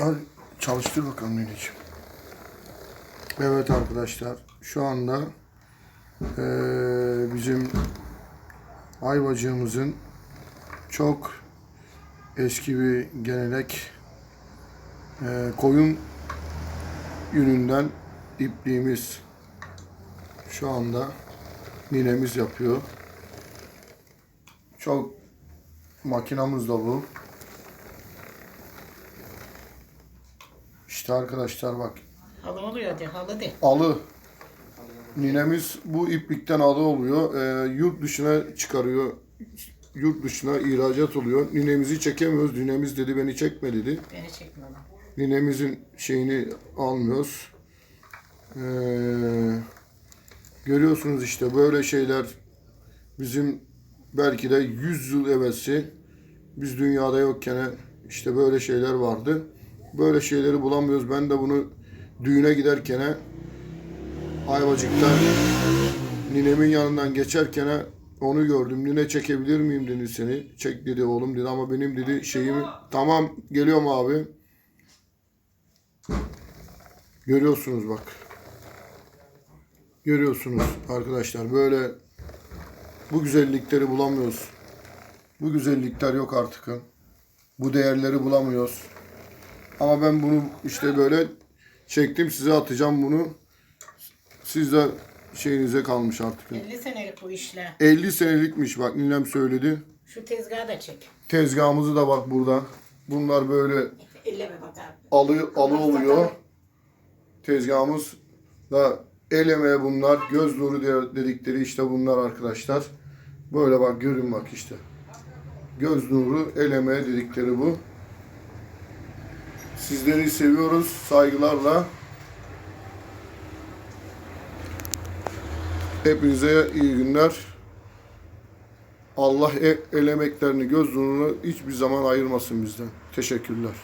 Hadi çalıştır bakalım Nileciğim. Evet arkadaşlar şu anda eee, bizim ayvacığımızın çok eski bir gelenek eee, koyun yününden ipliğimiz şu anda ninemiz yapıyor. Çok makinamız da bu. İşte arkadaşlar bak Halı oluyor de, halı de. alı. Ninemiz bu iplikten alı oluyor. Ee, yurt dışına çıkarıyor. Yurt dışına ihracat oluyor. Ninemizi çekemiyoruz. Ninemiz dedi beni çekme dedi. Beni çekme lan. Ninemizin şeyini almıyoruz. Ee, görüyorsunuz işte böyle şeyler bizim belki de 100 yıl evvelsi biz dünyada yokken işte böyle şeyler vardı. Böyle şeyleri bulamıyoruz. Ben de bunu düğüne giderken Ayvacık'ta ninemin yanından geçerken onu gördüm. Nine çekebilir miyim dedi seni. Çek dedi oğlum dedi ama benim dedi şeyimi tamam geliyorum abi. Görüyorsunuz bak. Görüyorsunuz arkadaşlar böyle bu güzellikleri bulamıyoruz. Bu güzellikler yok artık. Bu değerleri bulamıyoruz. Ama ben bunu işte böyle çektim size atacağım bunu. Siz de şeyinize kalmış artık. 50 senelik bu işle. 50 senelikmiş bak ninem söyledi. Şu tezgahı da çek. Tezgahımızı da bak burada. Bunlar böyle Elleme bak abi. alı alı oluyor. Tezgahımız da el emeği bunlar. Göz nuru de- dedikleri işte bunlar arkadaşlar. Böyle bak görün bak işte. Göz nuru el emeği dedikleri bu. Sizleri seviyoruz saygılarla. Hepinize iyi günler. Allah e- el emeklerini, göz nurunu hiçbir zaman ayırmasın bizden. Teşekkürler.